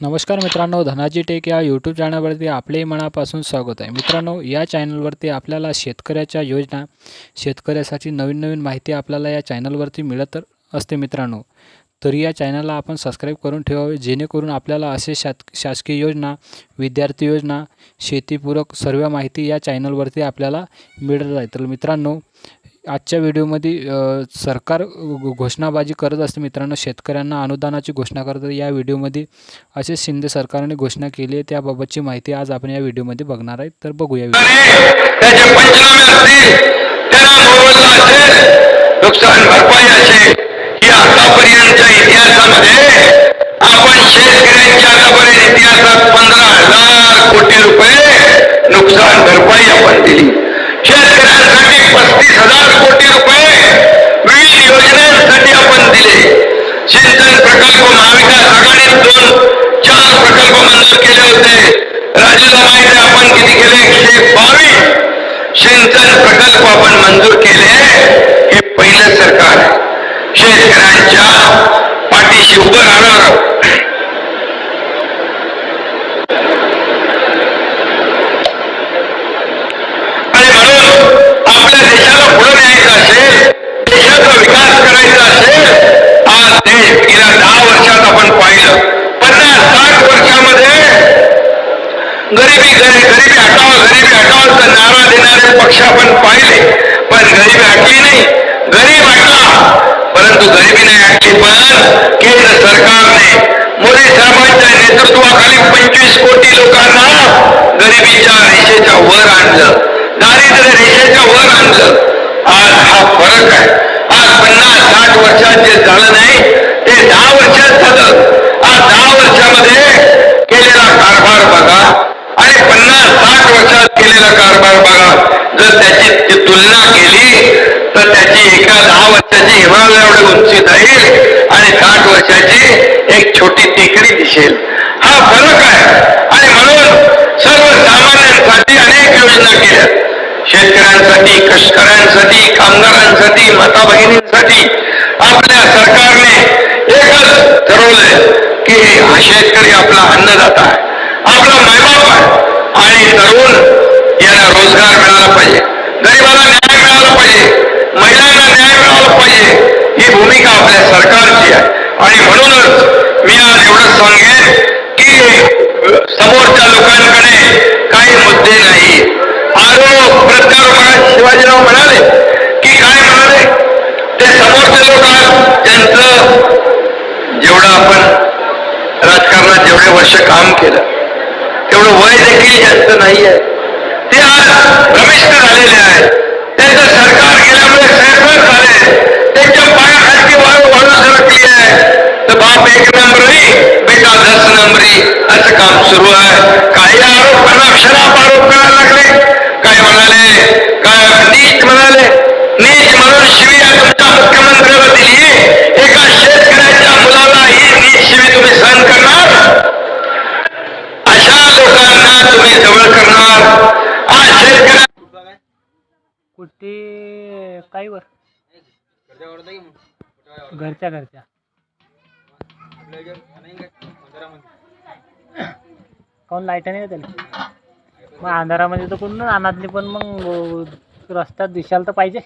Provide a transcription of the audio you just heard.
नमस्कार मित्रांनो धनाजी टेक या यूट्यूब चॅनलवरती आपलेही मनापासून स्वागत आहे. मित्रांनो या चॅनलवरती आपल्याला शेतकऱ्याच्या योजना शेतकऱ्यासाठी नवीन नवीन माहिती आपल्याला या चॅनलवरती मिळत असते मित्रांनो. तरी या चॅनलला आपण सबस्क्राईब करून ठेवावे जेणेकरून आपल्याला असे शास शासकीय योजना विद्यार्थी योजना शेतीपूरक सर्व माहिती या चॅनलवरती आपल्याला मिळत आहे. तर मित्रांनो आजच्या व्हिडिओमध्ये सरकार घोषणाबाजी करत असते मित्रांनो शेतकऱ्यांना अनुदानाची घोषणा करतात या व्हिडिओमध्ये असे शिंदे सरकारने घोषणा केली आहे. त्याबाबतची माहिती आज आपण या व्हिडिओमध्ये बघणार आहे. तर बघूया नुकसान भरपाई असेल ही आतापर्यंतच्या इतिहासामध्ये आपण शेतकऱ्यांच्या आतापर्यंत इतिहासात पंधरा हजार कोटी रुपये नुकसान भरपाई आपण दिली शेतकऱ्यांसाठी पस्तीस हजार कोटी रुपये विविध योजनांसाठी आपण दिले सिंचन प्रकल्प महाविकास आघाडीत दोन चार प्रकल्प मंजूर केले होते. राज्याला माहिती आपण किती केले? एकशे बावीस. सिंचन प्रकल्प आपण मंजूर केले. हे पहिलं सरकार शेतकऱ्यांच्या पाठीशी उभं राहणार आणि म्हणून आपल्या देशाला पुढे न्यायचं असेल देशाचा विकास करायचा असेल आज देश गरिबी गरी गरिबी हटाव गरिबी हटावचा नारा देणारे पक्ष आपण पाहिले. पण गरिबी हटली नाही. गरीब हटला. परंतु गरिबी नाही हटली. पण केंद्र सरकारने मोदी साहेबांच्या नेतृत्वाखाली पंचवीस कोटी लोकांना गरिबीच्या रेषेच्या वर आणलं. दारिद्र्य रेषेच्या वर आणलं. आज हा फरक आहे. आज पन्नास साठ वर्षात जे झालं नाही ते दहा वर्षात झालं. आज दहा वर्षामध्ये केलेला कारभार बघा. पन्नास साठ वर्षात केलेला कारभार बघा. जर त्याची तुलना केली तर त्याची एका दहा वर्षाची हिमालय एवढी उंची जाईल आणि साठ वर्षाची एक छोटी टेकडी दिसेल. हा फरक आहे. आणि म्हणून सर्वसामान्यांसाठी अनेक योजना केल्या. शेतकऱ्यांसाठी कष्टकऱ्यांसाठी कामगारांसाठी माता भगिनींसाठी आपल्या सरकारने एकच ठरवलंय की हा शेतकरी आपला अन्नदाता आहे. आपला मायबाप आहे. समोरच्या काही मुद्दे नाही. आरोप प्रत्यारोप शिवाजीराव म्हणाले की काय म्हणाले? ते समोरचे लोक त्यांचं जेवढं आपण राजकारणात जेवढे वर्ष काम केलं तेवढं वय देखील जास्त नाही आहे ते आज भ्रमिष्ट झालेले आहेत. त्यांचं सरकार गेल्यामुळे सैरभर झाले. त्यांच्या पायाखाली वाळू वाळू सरकली आहे. तर बाप एक नंबरी. असं काम सुरू आहे. काही आरोप अनाक्षराप आरोप करायला लागले. काय म्हणाले? काय नीच म्हणाले? नीच म्हणून शिवी तुमच्या मुख्यमंत्र्याला दिली एका शेतकऱ्याच्या मुलाला ही नीच शिवी तुम्ही सहन करणार? अशा लोकांना तुम्ही जवळ करणार. आज शेतकऱ्या कुठे? काही वर? घरच्या घरच्या. काऊन लाइट नाही का त्याला? मग अंधारामध्ये तर कोण अनातली पण मग रस्त्यात दिसायला तर पाहिजे.